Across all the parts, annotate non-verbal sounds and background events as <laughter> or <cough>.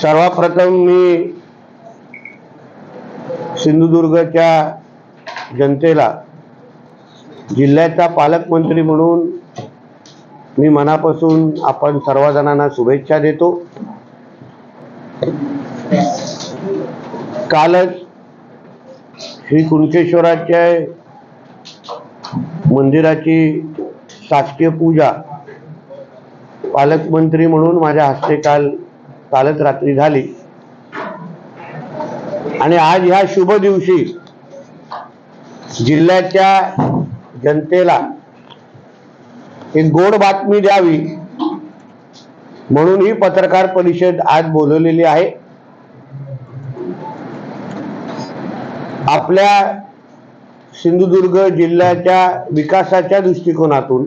सर्वप्रथम मी सिंधुदुर्गच्या जनतेला जिल्ह्याचा पालकमंत्री म्हणून मी मनापासून आपण सर्वजणांना शुभेच्छा देतो. कालच श्री कुणकेश्वराच्या मंदिराची शासकीय पूजा पालकमंत्री म्हणून माझ्या हस्ते काल कालच रात्री झाली. आणि आज ह्या शुभ दिवशी जिल्ह्याच्या जनतेला एक गोड बातमी द्यावी म्हणून ही पत्रकार परिषद आज बोलवलेली आहे. आपल्या सिंधुदुर्ग जिल्ह्याच्या विकासाच्या दृष्टिकोनातून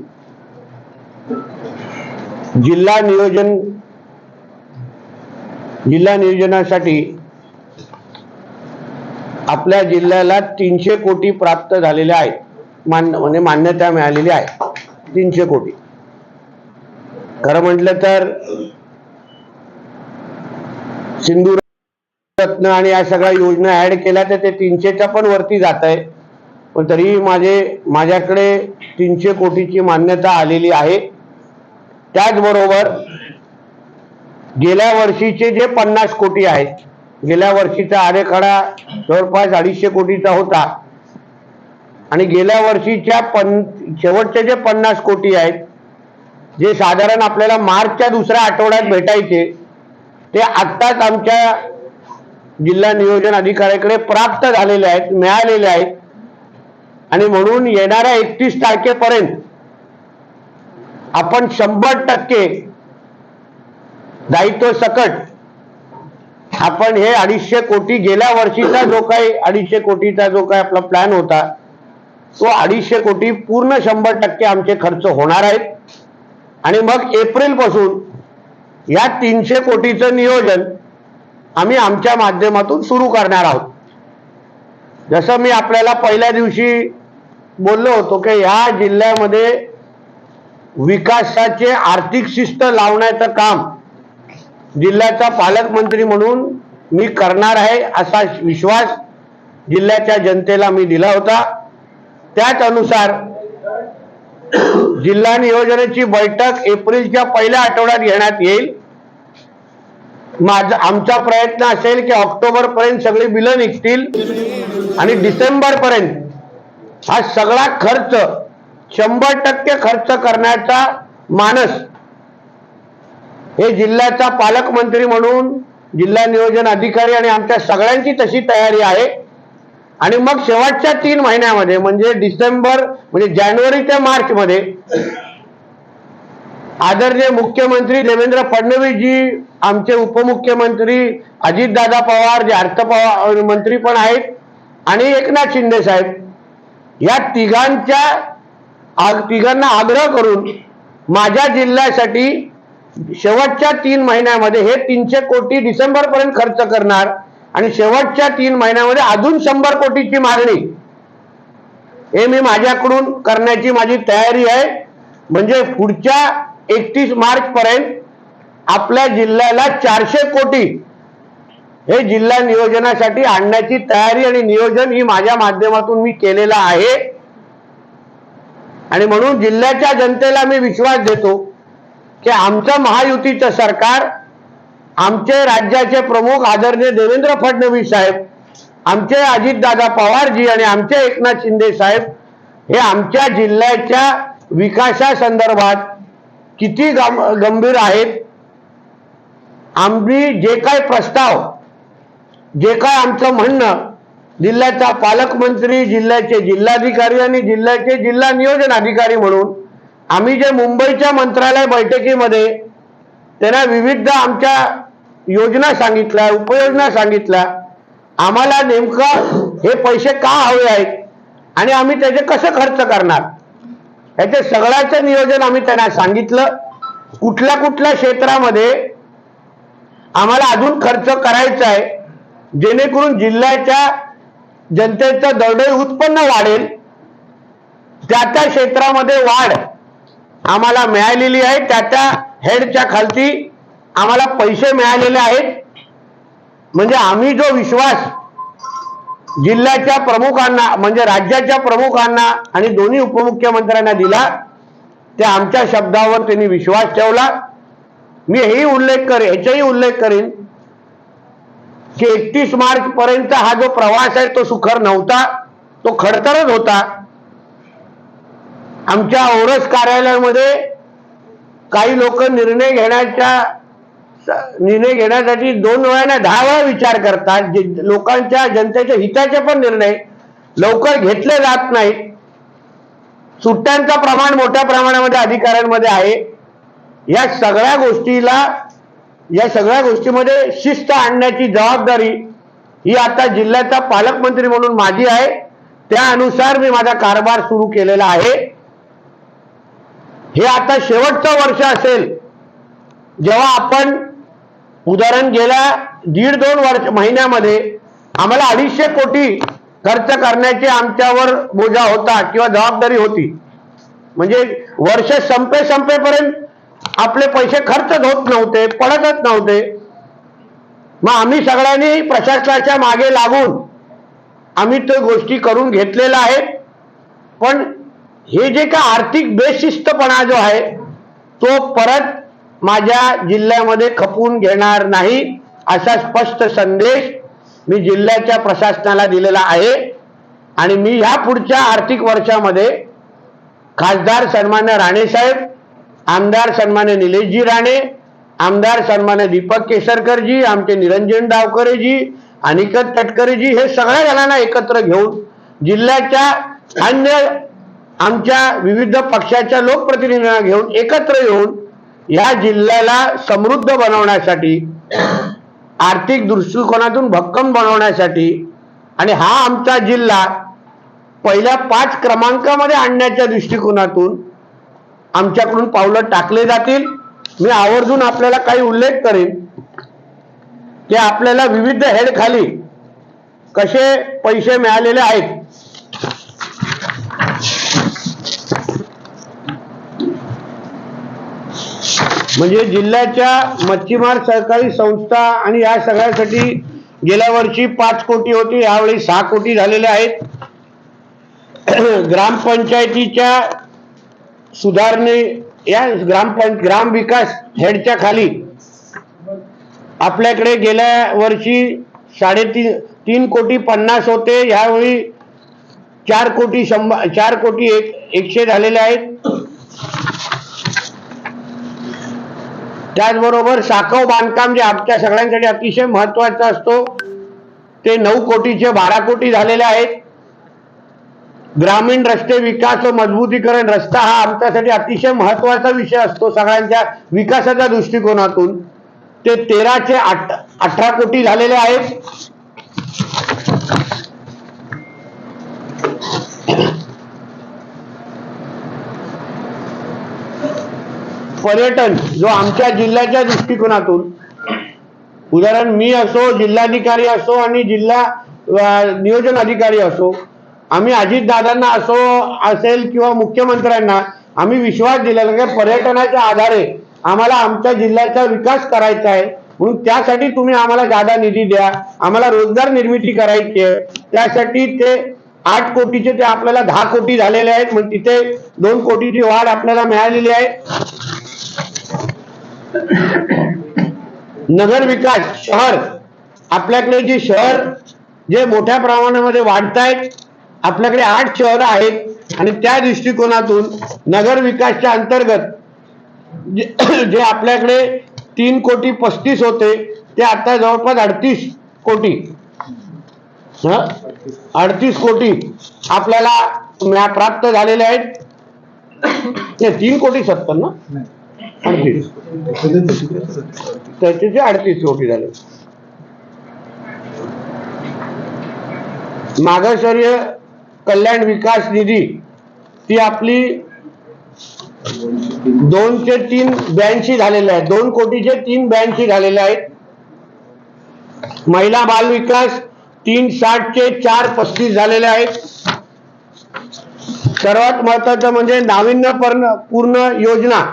जिल्हा नियोजन जिल्हा नियोजनासाठी आपल्या जिल्ह्याला तीनशे कोटी प्राप्त झालेले आहेत मान म्हणजे मान्यता मिळालेली आहे. तीनशे कोटी. खरं म्हटलं तर सिंधू रत्न आणि या सगळ्या योजना ऍड केल्या तर ते तीनशेच्या पण वरती जात आहे. पण तरीही माझे माझ्याकडे तीनशे कोटीची मान्यता आलेली आहे. त्याचबरोबर गेल्या वर्षीचे जे पन्नास कोटी आहेत गेल्या वर्षीचा आरेखडा जवळपास अडीचशे कोटीचा होता. आणि गेल्या वर्षीच्या पन शेवटचे जे पन्नास कोटी आहेत जे साधारण आपल्याला मार्चच्या दुसऱ्या आठवड्यात भेटायचे ते आत्ताच आमच्या जिल्हा नियोजन अधिकाऱ्याकडे प्राप्त झालेले आहेत मिळालेले आहेत. आणि म्हणून येणाऱ्या एकतीस तारखेपर्यंत आपण शंभर टक्के दायित्व सकट. आपण हे अडीचशे कोटी गेल्या वर्षीचा जो काही अडीचशे कोटीचा जो काही आपला प्लॅन होता तो अडीचशे कोटी पूर्ण शंभर टक्के आमचे खर्च होणार आहेत. आणि मग एप्रिलपासून या तीनशे कोटीचं नियोजन आम्ही आमच्या माध्यमातून सुरू करणार आहोत. जसं मी आपल्याला पहिल्या दिवशी बोललो होतो की ह्या जिल्ह्यामध्ये विकासाचे आर्थिक शिस्त लावण्याचं काम जिल्ह्याचा पालकमंत्री म्हणून मी करणार आहे असा विश्वास जिल्ह्याच्या जनतेला मी दिला होता. त्याच अनुसार जिल्हा नियोजनाची बैठक एप्रिलच्या पहिल्या आठवड्यात घेण्यात येईल. माझा आमचा प्रयत्न असेल की ऑक्टोबर पर्यंत सगळी बिलं निघतील आणि डिसेंबर पर्यंत हा सगळा खर्च शंभर टक्के खर्च करण्याचा मानस हे जिल्ह्याचा पालकमंत्री म्हणून जिल्हा नियोजन अधिकारी आणि आमच्या सगळ्यांची तशी तयारी आहे. आणि मग शेवटच्या तीन महिन्यामध्ये म्हणजे डिसेंबर म्हणजे जानेवारी ते मार्च मध्ये आदरणीय मुख्यमंत्री देवेंद्र फडणवीस जी आमचे उपमुख्यमंत्री अजितदादा पवार जे अर्थ पवार मंत्री पण आहेत आणि एकनाथ शिंदे साहेब या तिघांच्या तिघांना आग्रह करून माझ्या जिल्ह्यासाठी शेवटच्या तीन महिन्यामध्ये हे तीनशे कोटी डिसेंबर पर्यंत खर्च करणार आणि शेवटच्या तीन महिन्यामध्ये अजून शंभर कोटीची मागणी. हे मी माझ्याकडून करण्याची माझी तयारी आहे. म्हणजे पुढच्या एकतीस मार्च पर्यंत आपल्या जिल्ह्याला चारशे कोटी हे जिल्हा नियोजनासाठी आणण्याची तयारी आणि नियोजन ही माझ्या माध्यमातून मी केलेलं आहे. आणि म्हणून जिल्ह्याच्या जनतेला मी विश्वास देतो. की आमचं महायुतीचं सरकार आमचे राज्याचे प्रमुख आदरणीय देवेंद्र फडणवीस साहेब आमचे अजितदादा पवारजी आणि आमचे एकनाथ शिंदे साहेब हे आमच्या जिल्ह्याच्या विकासासंदर्भात किती गं- गंभीर आहेत. आम्ही जे काय प्रस्ताव जे काय आमचं म्हणणं जिल्ह्याचा पालकमंत्री जिल्ह्याचे जिल्हाधिकारी आणि जिल्ह्याचे जिल्हा नियोजन अधिकारी म्हणून आम्ही जे मुंबईच्या मंत्रालय बैठकीमध्ये त्यांना विविध आमच्या योजना सांगितल्या उपयोजना सांगितल्या आम्हाला नेमकं हे पैसे का हवे आहेत आणि आम्ही त्याचे कसं खर्च करणार? याचे सगळ्याचं नियोजन आम्ही त्यांना सांगितलं. कुठल्या कुठल्या क्षेत्रामध्ये आम्हाला अजून खर्च करायचा आहे जेणेकरून जिल्ह्याच्या जनतेचं दरडोई उत्पन्न वाढेल त्या त्या क्षेत्रामध्ये वाढ आम्हाला मिळालेली आहे त्या त्या हेडच्या खालती आम्हाला पैसे मिळालेले आहेत. म्हणजे आम्ही जो विश्वास जिल्ह्याच्या प्रमुखांना म्हणजे राज्याच्या प्रमुखांना आणि दोन्ही उपमुख्यमंत्र्यांना दिला त्या आमच्या शब्दावर त्यांनी विश्वास ठेवला. मी हेही उल्लेख करेन ह्याचाही उल्लेख करेन की एकतीस मार्च पर्यंत हा जो प्रवास आहे तो सुखर नव्हता तो खडतरच होता. आमच्या औरस कार्यालयामध्ये काही लोक निर्णय घेण्याच्या निर्णय घेण्यासाठी दोन वेळाने दहा वेळा विचार करतात. जे लोकांच्या जनतेच्या हिताचे पण निर्णय लवकर घेतले जात नाहीत. सुट्ट्यांचं प्रमाण मोठ्या प्रमाणामध्ये अधिकाऱ्यांमध्ये आहे. या सगळ्या गोष्टीला या सगळ्या गोष्टीमध्ये शिस्त आणण्याची जबाबदारी ही आता जिल्ह्याचा पालकमंत्री म्हणून माझी आहे. त्या अनुसार मी माझा कारभार सुरू केलेला आहे. हे आता शेवटचं वर्ष असेल. जेव्हा आपण उदाहरण गेल्या दीड दोन वर्ष महिन्यामध्ये आम्हाला अडीचशे कोटी खर्च करण्याची आमच्यावर बोजा होता किंवा जबाबदारी होती. म्हणजे वर्ष संपे संपेपर्यंत आपले पैसे खर्चच होत नव्हते पडतच नव्हते. मग आम्ही सगळ्यांनी प्रशासनाच्या मागे लागून आम्ही तो गोष्टी करून घेतलेल्या आहेत. पण हे जे का आर्थिक बेशिस्तपणा जो आहे तो परत माझ्या जिल्ह्यामध्ये खपून घेणार नाही असा स्पष्ट संदेश मी जिल्ह्याच्या प्रशासनाला दिलेला आहे. आणि मी ह्या पुढच्या आर्थिक वर्षामध्ये खासदार सन्मान्य राणेसाहेब आमदार सन्मान्य निलेशजी राणे आमदार सन्मान्य दीपक केसरकरजी आमचे निरंजन डावकरेजी अनिकत तटकरेजी हे सगळ्या जणांना एकत्र घेऊन जिल्ह्याच्या अन्य आमच्या विविध पक्षाच्या लोकप्रतिनिधींना घेऊन एकत्र येऊन या जिल्ह्याला समृद्ध बनवण्यासाठी आर्थिक दृष्टिकोनातून भक्कम बनवण्यासाठी आणि हा आमचा जिल्हा पहिल्या पाच क्रमांकामध्ये आणण्याच्या दृष्टिकोनातून आमच्याकडून पावलं टाकले जातील. मी आवर्जून आपल्याला काही उल्लेख करेन की आपल्याला विविध हेड खाली कसे पैसे मिळालेले आहेत. म्हणजे जिल्ह्याच्या मच्छीमार सहकारी संस्था आणि या सगळ्यासाठी गेल्या वर्षी पाच कोटी होती यावेळी सहा कोटी झालेले आहेत. ग्रामपंचायतीच्या सुधारणे या ग्रामपंच ग्राम विकास हेडच्या खाली आपल्याकडे गेल्या वर्षी साडेतीन तीन कोटी पन्नास होते यावेळी चार कोटी शंभर चार कोटी एक एकशे झालेले आहेत. त्याचबरोबर साखव बांधकाम जे आमच्या सगळ्यांसाठी अतिशय महत्वाचं असतो ते नऊ कोटीचे बारा कोटी झालेले आहेत. ग्रामीण रस्ते विकास व मजबूतीकरण रस्ता हा आमच्यासाठी अतिशय महत्त्वाचा विषय असतो सगळ्यांच्या विकासाच्या दृष्टिकोनातून. ते तेराचे आठ अठरा कोटी झालेले आहेत. पर्यटन जो आमच्या जिल्ह्याच्या दृष्टिकोनातून उदाहरण मी असो जिल्हाधिकारी असो आणि जिल्हा नियोजन अधिकारी असो आम्ही अजितदादांना असो असेल किंवा मुख्यमंत्र्यांना आम्ही विश्वास दिलेला की पर्यटनाच्या आधारे आम्हाला आमच्या जिल्ह्याचा विकास करायचा आहे. म्हणून त्यासाठी तुम्ही आम्हाला जादा निधी द्या आम्हाला रोजगार निर्मिती करायची आहे. त्यासाठी ते आठ कोटीचे ते आपल्याला दहा कोटी झालेले आहेत. मग तिथे दोन कोटीची वाढ आपल्याला मिळालेली आहे. नगर विकास शहर. आपल्याकडे जे शहर जे मोठ्या प्रमाणामध्ये वाढत आहेत आपल्याकडे आठ शहर आहेत. आणि त्या दृष्टिकोनातून नगर विकासच्या अंतर्गत <clears throat> जे आपल्याकडे तीन कोटी पस्तीस होते ते आता जवळपास अडतीस कोटी. अडतीस कोटी आपल्याला प्राप्त झालेले आहेत. ते तीन कोटी सत्तर ना? अडतीस अडतीस कोटी झाले. मागासवर्य कल्याण विकास निधी ती आपली दोनशे तीन ब्याऐंशी झालेले आहेत दोन कोटीचे तीन ब्याऐंशी झालेले आहेत. महिला बाल विकास तीन साठचे चार पस्तीस झालेले आहेत. सर्वात महत्वाचं म्हणजे नाविन्यपूर्ण पूर्ण योजना.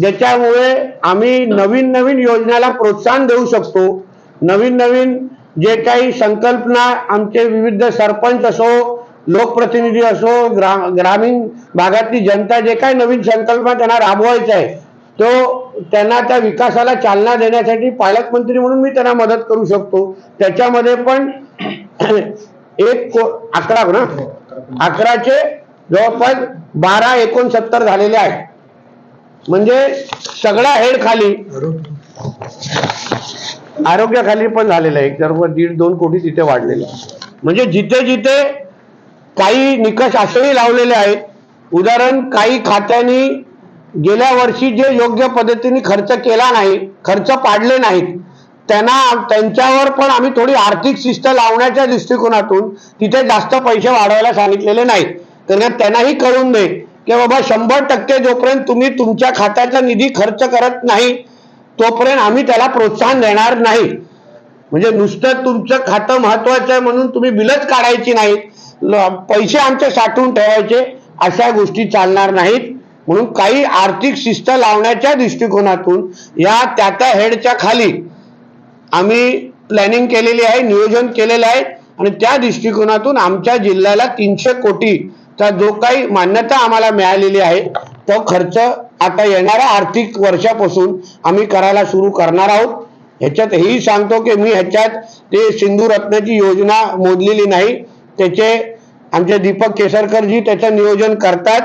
ज्याच्यामुळे आम्ही नवीन नवीन योजनाला प्रोत्साहन देऊ शकतो. नवीन नवीन जे काही संकल्पना आमचे विविध सरपंच असो लोकप्रतिनिधी असो ग्रा ग्रामीण भागातली जनता जे काही नवीन संकल्पना त्यांना राबवायचा आहे तो त्यांना त्या विकासाला चालना देण्यासाठी पालकमंत्री म्हणून मी त्यांना मदत करू शकतो. त्याच्यामध्ये पण <clears throat> एक को अकरा ना अकराचे जवळपास बारा एकोणसत्तर झालेले आहेत. म्हणजे सगळ्या हेड खाली. आरोग्याखाली पण झालेलं आहे. सर्व दीड दोन कोटी तिथे वाढलेलं आहे. म्हणजे जिथे जिथे काही निकष असेही लावलेले आहेत उदाहरण काही खात्यांनी गेल्या वर्षी जे योग्य पद्धतीने खर्च केला नाही खर्च पाडले नाहीत त्यांना त्यांच्यावर पण आम्ही थोडी आर्थिक शिस्त लावण्याच्या दृष्टिकोनातून तिथे जास्त पैसे वाढवायला सांगितलेले नाहीत. त्यांना त्यांनाही कळून दे की बाबा शंभर टक्के जोपर्यंत तुम्ही तुमच्या खात्याचा निधी खर्च करत नाही तोपर्यंत आम्ही त्याला प्रोत्साहन देणार नाही. म्हणजे नुसतं तुमचं खातं महत्वाचं आहे म्हणून तुम्ही बिलच काढायची नाहीत पैसे आमचे साठवून ठेवायचे अशा गोष्टी चालणार नाहीत. म्हणून काही आर्थिक शिस्त लावण्याच्या दृष्टिकोनातून या त्या त्या हेडच्या खाली आम्ही प्लॅनिंग केलेली आहे नियोजन केलेलं आहे. आणि त्या दृष्टिकोनातून आमच्या जिल्ह्याला तीनशे कोटी चा जो काही मान्यता आम्हाला मिळालेली आहे तो खर्च आता येणाऱ्या आर्थिक वर्षापासून आम्ही करायला सुरू करणार आहोत. ह्याच्यात हेही सांगतो की मी ह्याच्यात ते सिंधू रत्नाची योजना मोजलेली नाही. त्याचे आमचे दीपक केसरकरजी त्याचं नियोजन करतात.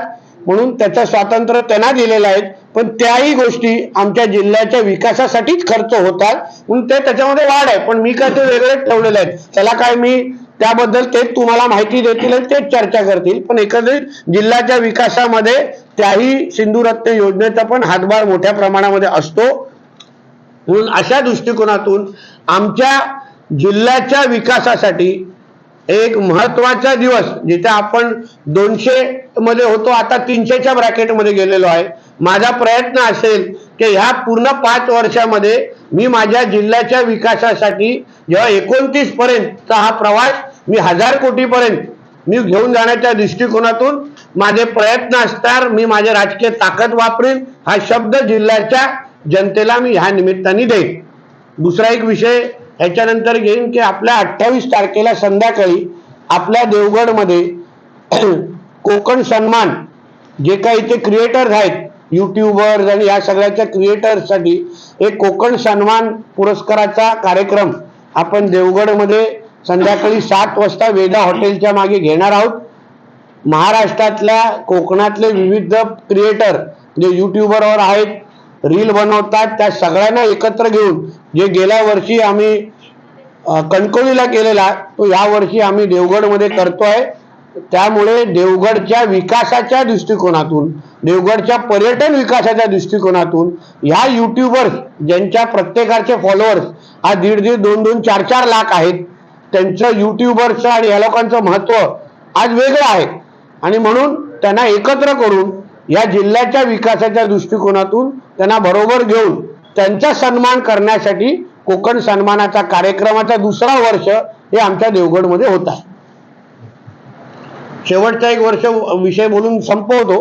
म्हणून त्याचं स्वातंत्र्य त्यांना दिलेलं आहे. पण त्याही गोष्टी आमच्या जिल्ह्याच्या विकासासाठीच खर्च होतात. म्हणून ते त्याच्यामध्ये वाढ आहे. पण मी काय ते वेगळेच ठेवलेले आहेत. त्याला काय मी त्याबद्दल तेच तुम्हाला माहिती देतील आणि तेच चर्चा करतील. पण एकंदरीत जिल्ह्याच्या विकासामध्ये त्याही सिंधुरत्न योजनेचा पण हातभार मोठ्या प्रमाणामध्ये असतो. म्हणून अशा दृष्टिकोनातून आमच्या जिल्ह्याच्या विकासासाठी एक महत्त्वाचा दिवस जिथे आपण दोनशे मध्ये होतो आता तीनशेच्या ब्रॅकेटमध्ये गेलेलो आहे. माझा प्रयत्न असेल की ह्या पूर्ण पाच वर्षामध्ये मी माझ्या जिल्ह्याच्या विकासासाठी जेव्हा एकोणतीस पर्यंतचा हा प्रवास मी हजार कोटीपर्यंत मी घेऊन जाण्याच्या दृष्टिकोनातून माझे प्रयत्न असणार मी माझे राजकीय ताकद वापरीन हा शब्द जिल्ह्याच्या जनतेला मी ह्या निमित्ताने देईन. दुसरा एक विषय ह्याच्यानंतर घेईन की आपल्या अठ्ठावीस तारखेला संध्याकाळी आपल्या देवगडमध्ये <clears throat> कोकण सन्मान जे काही इथे क्रिएटर्स आहेत युट्यूबर्स आणि या सगळ्याच्या क्रिएटर्ससाठी एक कोकण सन्मान पुरस्काराचा कार्यक्रम आपण देवगडमध्ये संध्याकाळी सात वाजता वेदा हॉटेलच्या मागे घेणार आहोत. महाराष्ट्रातल्या कोकणातले विविध क्रिएटर जे युट्यूबरवर आहेत रील बनवतात त्या सगळ्यांना एकत्र घेऊन जे गेल्या वर्षी आम्ही कणकवलीला केलेला तो या वर्षी आम्ही देवगडमध्ये करतोय. त्यामुळे देवगडच्या विकासाच्या दृष्टिकोनातून देवगडच्या पर्यटन विकासाच्या दृष्टिकोनातून ह्या युट्यूबर्स ज्यांच्या प्रत्येकाचे फॉलोअर्स हा दीड दीड दोन दोन चार चार लाख आहेत त्यांचं युट्यूबर्सचं आणि या लोकांचं महत्त्व आज वेगळं आहे. आणि म्हणून त्यांना एकत्र करून या जिल्ह्याच्या विकासाच्या दृष्टिकोनातून त्यांना बरोबर घेऊन त्यांचा सन्मान करण्यासाठी कोकण सन्मानाचा कार्यक्रमाचा दुसरा वर्ष हे आमच्या देवगडमध्ये होत आहे. शेवटचा एक वर्ष विषय बोलून संपवतो.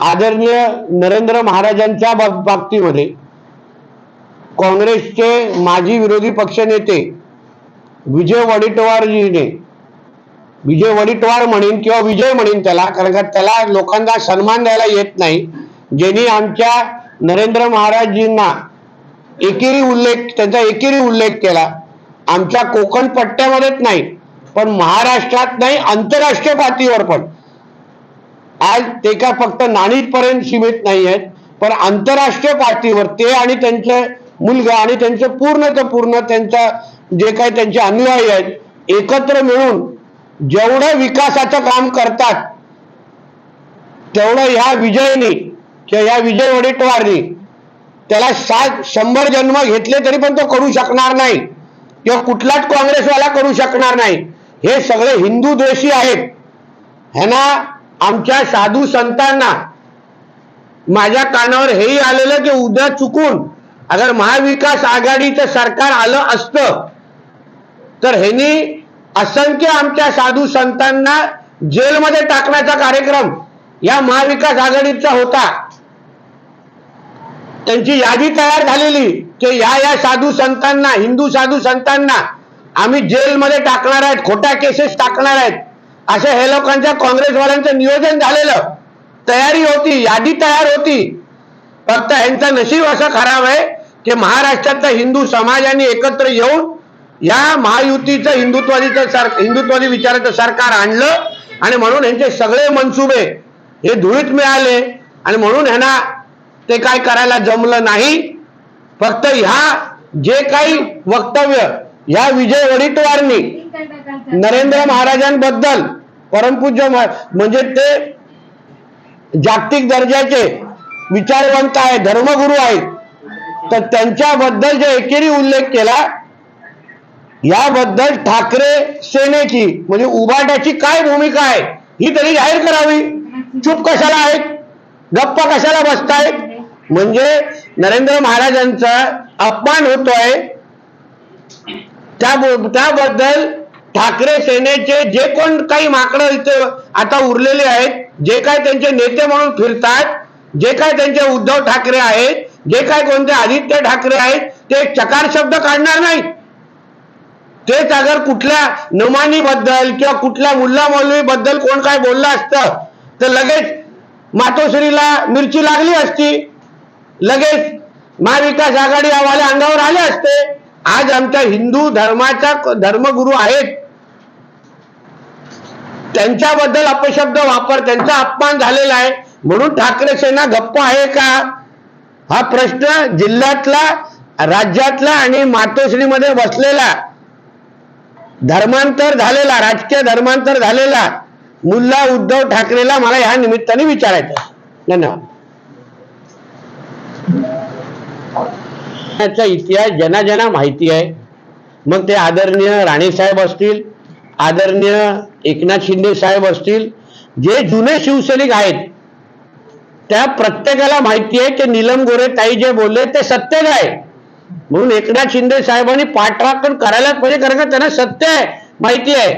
आदरणीय नरेंद्र महाराजांच्या बाब- बाबतीमध्ये काँग्रेसचे माजी विरोधी पक्षनेते विजय वडेट्टीवारजीने विजय वडेट्टीवार म्हणेन किंवा विजय म्हणेन त्याला कारण का त्याला लोकांना सन्मान द्यायला येत नाही ज्यांनी आमच्या नरेंद्र महाराजजींना एकेरी उल्लेख त्यांचा एकेरी उल्लेख केला आमच्या कोकण पट्ट्यामध्येच नाही. पण महाराष्ट्रात नाही आंतरराष्ट्रीय पातळीवर पण. आज ते का फक्त नाणीपर्यंत सीमित नाही आहेत पण आंतरराष्ट्रीय पातळीवर ते आणि त्यांचे मुलगा आणि त्यांचं पूर्ण तर पूर्ण त्यांचा जे काही त्यांचे अनुयायी आहेत एकत्र मिळून जेवढं विकासाचं काम करतात तेवढं ह्या विजयनी किंवा या विजय वडेट्टीवारनी त्याला सात शंभर जन्म घेतले तरी पण तो करू शकणार नाही. किंवा कुठलाच काँग्रेसवाला करू शकणार नाही. हे सगळे हिंदू द्वेषी आहेत. ह्यांना आमच्या साधू संतांना माझ्या कानावर हेही आलेलं की उद्या चुकून अगर महाविकास आघाडीचं सरकार आलं असतं तर ह्यांनी असंख्य आमच्या साधू संतांना जेलमध्ये टाकण्याचा कार्यक्रम या महाविकास आघाडीचा होता. त्यांची यादी तयार झालेली की या या साधू संतांना हिंदू साधू संतांना आम्ही जेलमध्ये टाकणार आहेत खोट्या केसेस टाकणार आहेत. असं हे लोकांच्या काँग्रेसवाल्यांचं नियोजन झालेलं. तयारी होती यादी तयार होती. फक्त यांचं नशीब असं खराब आहे की महाराष्ट्रातल्या हिंदू समाजाने एकत्र येऊन या महायुतीचं हिंदुत्वादीचं सर हिंदुत्वादी विचाराचं सरकार आणलं आणि म्हणून यांचे सगळे मनसुबे हे धुळीत मिळाले आणि म्हणून ह्यांना ते काय करायला जमलं नाही. फक्त ह्या जे काही वक्तव्य ह्या विजय वडेट्टीवारनी नरेंद्र महाराजांबद्दल परमपूज्य महा- म्हणजे ते जागतिक दर्जाचे विचारवंत आहेत धर्मगुरू आहेत. तर त्यांच्याबद्दल जे एकेरी उल्लेख केला याबद्दल ठाकरे सेनेची म्हणजे उभाटाची काय भूमिका आहे ही तरी जाहीर करावी. चूप कशाला आहेत? गप्प कशाला बसतायत? म्हणजे नरेंद्र महाराजांचा अपमान होतोय त्या त्याबद्दल ठाकरे सेनेचे जे कोण काही माकडं इथे आता उरलेले आहेत जे काय त्यांचे नेते म्हणून फिरतात जे काय त्यांचे उद्धव ठाकरे आहेत जे काय कोणते आदित्य ठाकरे आहेत ते चकार शब्द काढणार नाही तेच अगर कुठल्या नमानी बद्दल किंवा कुठल्या मुल्ला मौलवी बद्दल कोण काय बोललं असतं तर लगेच मातोश्रीला मिरची लागली असती. लगेच महाविकास आघाडी आवाले अंगावर आले असते. आज आमच्या हिंदू धर्माचा धर्मगुरू आहेत. त्यांच्याबद्दल अपशब्द वापर त्यांचा अपमान झालेला आहे. म्हणून ठाकरे सेना गप्प आहे का? हा प्रश्न जिल्ह्यातला राज्यातला आणि मातोश्रीमध्ये बसलेला. धर्मांतर झालेला राजकीय धर्मांतर झालेला मुल्ला उद्धव ठाकरेला मला ह्या निमित्ताने विचारायचं धन्यवाद. याचा इतिहास जना जना माहिती आहे मग ते आदरणीय राणेसाहेब असतील आदरणीय एकनाथ शिंदे साहेब असतील जे जुने शिवसैनिक आहेत त्या प्रत्येकाला माहिती आहे की नीलम गोरे ताई जे बोलले ते सत्यच आहे. म्हणून एकनाथ शिंदे साहेबांनी पाठराखण करायलाच पाहिजे कारण का त्यांना सत्य आहे माहिती आहे.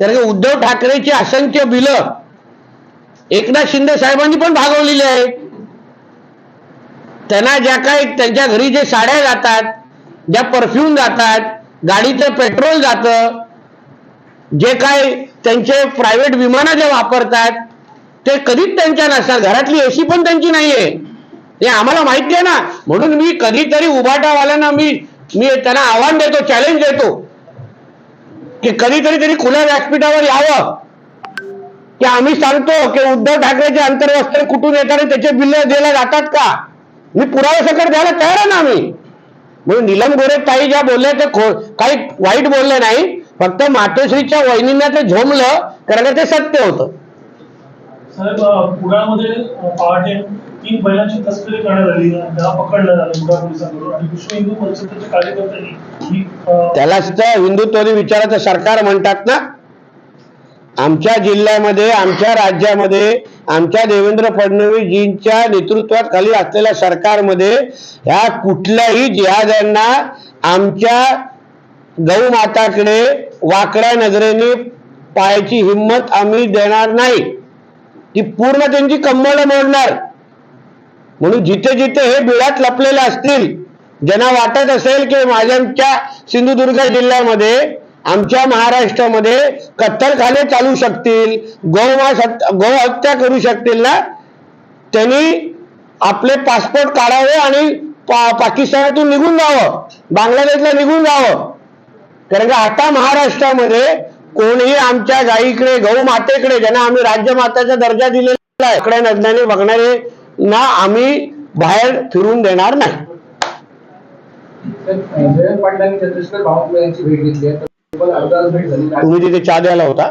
कारण उद्धव ठाकरेची असंख्य बिलं एकनाथ शिंदे साहेबांनी पण भागवलेली आहेत. त्यांना ज्या काही त्यांच्या घरी जे साड्या जातात ज्या परफ्यूम जातात गाडीचं पेट्रोल जातं जे काय त्यांचे प्रायव्हेट विमानं जे वापरतात ते कधीच त्यांच्या नसतात. घरातली एसी पण त्यांची नाहीये. हे आम्हाला माहिती आहे ना. म्हणून मी कधीतरी उभाटावाल्यांना मी मी त्यांना आव्हान देतो चॅलेंज देतो की कधीतरी तरी खुल्या व्यासपीठावर यावं. की आम्ही सांगतो की उद्धव ठाकरेचे अंतर्वस्त्र कुठून येतात त्याचे बिल दिले जातात का? मी पुरावे सकट द्यायला तयार आहे ना आम्ही. म्हणून नीलम गोरे ताई ज्या बोलल्या ते काही वाईट बोलले नाही फक्त मातोश्रीच्या वहिनींना ते झोमलं कारण ते सत्य होतं. साहेब अ, पुण्यामध्ये अ, पहाटे तीन बैलांची तस्करी करण्यात आली त्याला पकडण्यात आलं पुढा पोलिसांकडून आणि विश्व हिंदू परिषदेच्या कार्यकर्त्यांनी अ, त्यालाच तर हिंदुत्ववादी विचाराचं सरकार म्हणतात ना आमच्या जिल्ह्यामध्ये आमच्या राज्यामध्ये आमच्या देवेंद्र फडणवीसजींच्या नेतृत्वात खाली असलेल्या सरकारमध्ये ह्या कुठल्याही जिहाद्यांना आमच्या गौमाताकडे वाकड्या नजरेने पाहायची हिंमत आम्ही देणार नाही. ती पूर्ण त्यांची कंबळ मोडणार. म्हणून जिथे जिथे हे बिळात लपलेले असतील ज्यांना वाटत असेल की माझ्यांच्या सिंधुदुर्ग जिल्ह्यामध्ये आमच्या महाराष्ट्रामध्ये कत्तलखाने चालू शकतील गोमास हत्या- गोहत्या करू शकतील ना? त्यांनी आपले पासपोर्ट काढावे आणि पा पाकिस्तानातून निघून जावं बांगलादेशला निघून जावं. कारण का आता महाराष्ट्रामध्ये कोणीही आमच्या गायीकडे गौ मातेकडे ज्यांना आम्ही राज्यमाताचा दर्जा दिलेला आहे इकडे नजनाने बघणारे ना आम्ही बाहेर फिरून देणार नाही. जयंत पाटलांनी चंद्रशेखर बावनकुळे यांची भेट घेतली आहे. तुम्ही तिथे चहा द्यायला होता?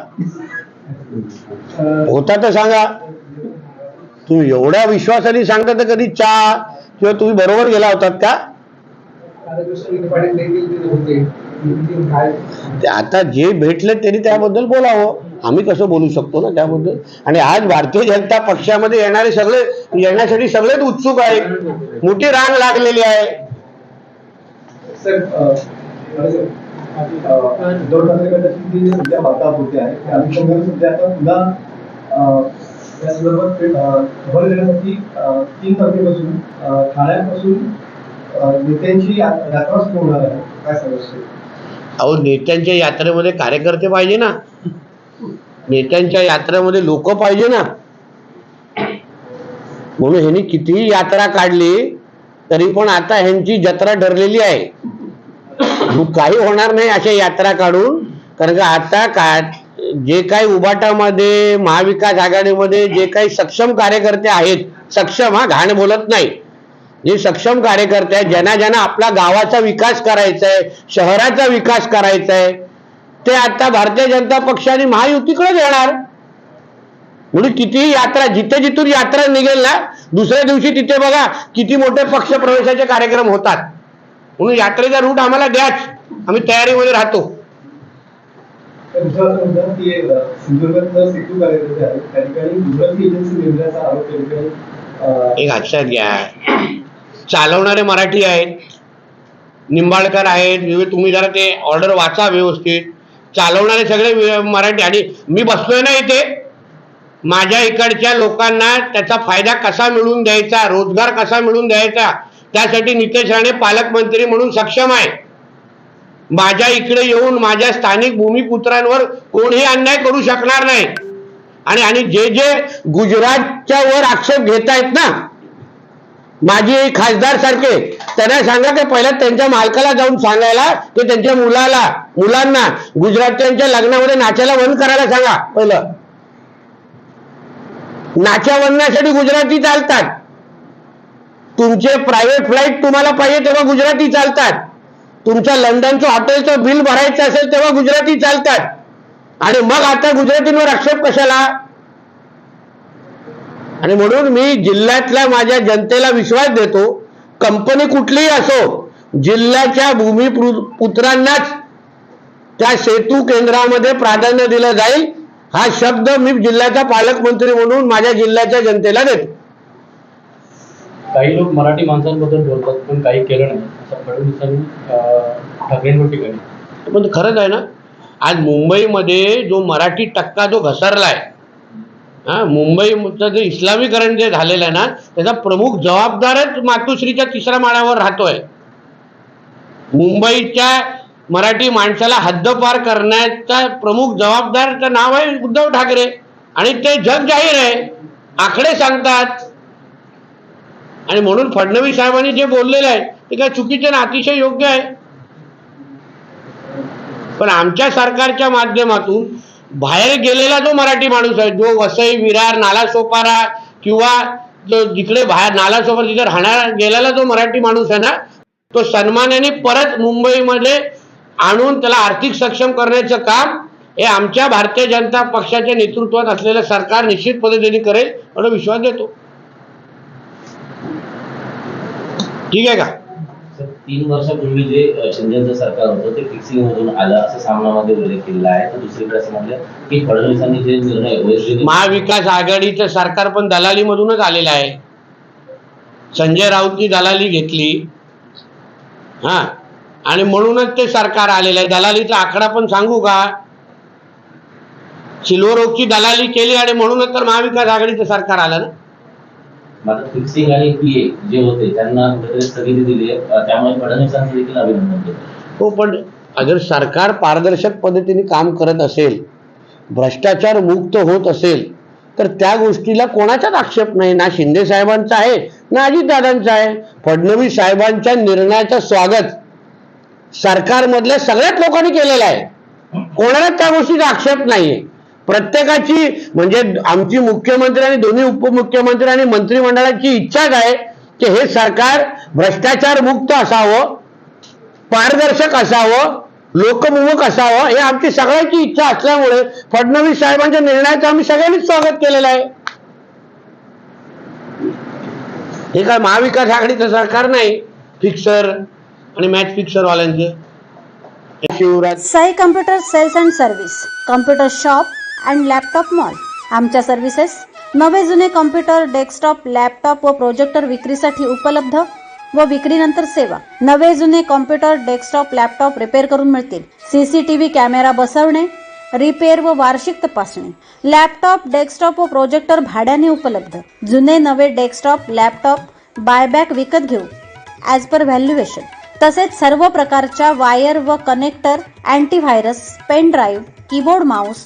होता तर सांगा. तुम्ही एवढ्या विश्वासाने सांगता तर कधी चहा किंवा तुम्ही बरोबर गेला होतात का? आता जे भेटले त्यांनी त्याबद्दल बोलावं. आम्ही कसं बोलू शकतो ना त्याबद्दल? आणि आज भारतीय जनता पक्षामध्ये येणारे सगळे येण्यासाठी सगळेच उत्सुक आहेत. मोठी रांग लागलेली आहे. उद्धव ठाकरे गटाची जी सध्या वार्ताहर आहे त्या अनुषंगाने सध्या आता पुन्हा अं, या संदर्भात भर देण्यासाठी तीन तारखेपासून ठाण्यापासून नेत्यांची यात्रा सुरू होणार आहे काय समस्या अहो नेत्यांच्या यात्रेमध्ये कार्यकर्ते पाहिजे ना. नेत्यांच्या यात्रेमध्ये लोक पाहिजे ना. म्हणून ह्यांनी कितीही यात्रा काढली तरी पण आता ह्यांची जत्रा ठरलेली आहे. काही होणार नाही अशा यात्रा काढून कारण का आता का जे काही उबाटामध्ये महाविकास आघाडीमध्ये जे काही सक्षम कार्यकर्ते आहेत सक्षम हा घाण बोलत नाही. जे सक्षम कार्यकर्ते आहेत ज्यांना ज्यांना आपला गावाचा विकास करायचा आहे शहराचा विकास करायचा आहे ते आता भारतीय जनता पक्षाने महायुतीकडेच येणार. म्हणून कितीही यात्रा जिथे जिथून यात्रा निघेल ना दुसऱ्या दिवशी तिथे बघा किती मोठे पक्ष प्रवेशाचे कार्यक्रम होतात. म्हणून यात्रेचा रूट आम्हाला द्याच. आम्ही तयारीमध्ये राहतो. एक लक्षात घ्या. चालवणारे मराठी आहेत. निंबाळकर आहेत. विवे- तुम्ही जरा ते ऑर्डर वाचा व्यवस्थित. चालवणारे सगळे मराठी. आणि मी बसलोय ना इथे. माझ्या इकडच्या लोकांना त्याचा फायदा कसा मिळवून द्यायचा? रोजगार कसा मिळवून द्यायचा? त्यासाठी नितेश राणे पालकमंत्री म्हणून सक्षम आहे. माझ्या इकडे येऊन माझ्या स्थानिक भूमिपुत्रांवर कोणीही अन्याय करू शकणार नाही. आणि आणि जे जे गुजरातच्या वर आक्षेप घेत आहेत ना माझे खासदार सारखे त्यांना सांगा की पहिल्या त्यांच्या मालकाला जाऊन सांगायला की त्यांच्या मुलाला मुलांना गुजरातच्या लग्नामध्ये नाचायला बंद करायला सांगा पहिलं. नाच्या वनण्यासाठी गुजराती चालतात. तुमचे प्रायव्हेट फ्लाईट तुम्हाला पाहिजे तेव्हा गुजराती चालतात. तुमच्या लंडनचं हॉटेलचं बिल भरायचं असेल तेव्हा गुजराती चालतात. आणि मग आता गुजरातींवर आक्षेप कशाला? आणि म्हणून मी जिल्ह्यातल्या माझ्या जनतेला विश्वास देतो कंपनी कुठलीही असो जिल्ह्याच्या भूमिपुत्रांनाच त्या सेतू केंद्रामध्ये प्राधान्य दिलं जाईल. हा शब्द मी जिल्ह्याचा पालकमंत्री म्हणून माझ्या जिल्ह्याच्या जनतेला देतो. काही लोक मराठी माणसांबद्दल बोलतात पण काही केलं नाही. असं फडणवीसांनी ठाकरेंवर टीका केली पण खरंच आहे ना आज मुंबईमध्ये जो मराठी टक्का जो घसरलाय हा मुंबईचं जे इस्लामीकरण जे झालेलं आहे ना त्याचा प्रमुख जबाबदारच मातोश्रीच्या तिसऱ्या माळ्यावर राहतोय. मुंबईच्या मराठी माणसाला हद्दपार करण्याचा प्रमुख जबाबदारचं नाव आहे उद्धव ठाकरे. आणि ते जग जाहीर आहे. आकडे सांगतात. आणि म्हणून फडणवीस साहेबांनी जे बोललेलं आहे ते काय चुकीचं ना अतिशय योग्य आहे. पण आमच्या सरकारच्या माध्यमातून बाहेर गेलेला जो मराठी माणूस आहे जो वसई विरार नालासोपारा किंवा जो जिकडे बाहेर नालासोपारा तिथे राहणारा गेलेला जो मराठी माणूस आहे ना तो सन्मानाने परत मुंबईमध्ये आणून त्याला आर्थिक सक्षम करण्याचं काम हे आमच्या भारतीय जनता पक्षाच्या नेतृत्वात असलेलं सरकार निश्चित पद्धतीने करेल एवढा विश्वास देतो. ठीक आहे का? सर, तीन वर्षापूर्वी जे शिंदेचं सरकार होतं ते फिक्सिंग मधून आलं असं सामनामध्ये उल्लेख केलेला आहे. तर दुसरीकडे असं म्हटलं की फडणवीसांनी जे निर्णय महाविकास आघाडीचं सरकार पण दलालीमधूनच आलेलं आहे. संजय राऊतनी दलाली घेतली. हा. आणि म्हणूनच ते सरकार आलेलं आहे. दलालीचा आकडा पण सांगू का? सिल्वर ओकची दलाली केली आणि म्हणूनच तर महाविकास आघाडीचं सरकार आलं ना? मात्र फिक्सिंग आणि पीए जे होते त्यांना कुठेतरी स्थगिती दिली आहे. त्यामुळे फडणवीसांचं देखील अभिनंदन केलं. हो पण अगर सरकार पारदर्शक पद्धतीने काम करत असेल भ्रष्टाचार मुक्त होत असेल तर त्या गोष्टीला कोणाचाच आक्षेप नाही? ना शिंदे साहेबांचा आहे ना अजितदादांचा आहे. फडणवीस साहेबांच्या निर्णयाचं स्वागत सरकारमधल्या सगळ्याच लोकांनी केलेलं आहे. कोणालाच त्या गोष्टीचा आक्षेप नाहीये? प्रत्येकाची म्हणजे आमची मुख्यमंत्री आणि दोन्ही उपमुख्यमंत्री आणि मंत्रिमंडळाची इच्छाच आहे की हे सरकार भ्रष्टाचार मुक्त असावं पारदर्शक असावं लोकमुख असावं हे आमची सगळ्यांची इच्छा असल्यामुळे फडणवीस साहेबांच्या निर्णयाचं आम्ही सगळ्यांनीच स्वागत केलेलं आहे. हे काय महाविकास आघाडीचं सरकार नाही? फिक्सर आणि match fixer वाल्यांचे Shivraj Sai computer sales and service computer shop and laptop mall आमच्या सर्व्हिसेस नवे जुने कॉम्प्युटर डेस्कटॉप लॅपटॉप व प्रोजेक्टर विक्रीसाठी उपलब्ध व विक्रीनंतर सेवा. नवे जुने कॉम्प्युटर डेस्कटॉप लॅपटॉप रिपेअर करून मिळतील. सीसीटीव्ही कॅमेरा बसवणे रिपेअर व वार्षिक तपासणी. लॅपटॉप डेस्कटॉप व प्रोजेक्टर भाड्याने उपलब्ध. जुने नवे डेस्कटॉप लॅपटॉप बायबॅक विकत घेऊ. ॲज पर व्हॅल्युएशन तसेच सर्व प्रकारच्या वायर व connector antivirus pen drive keyboard mouse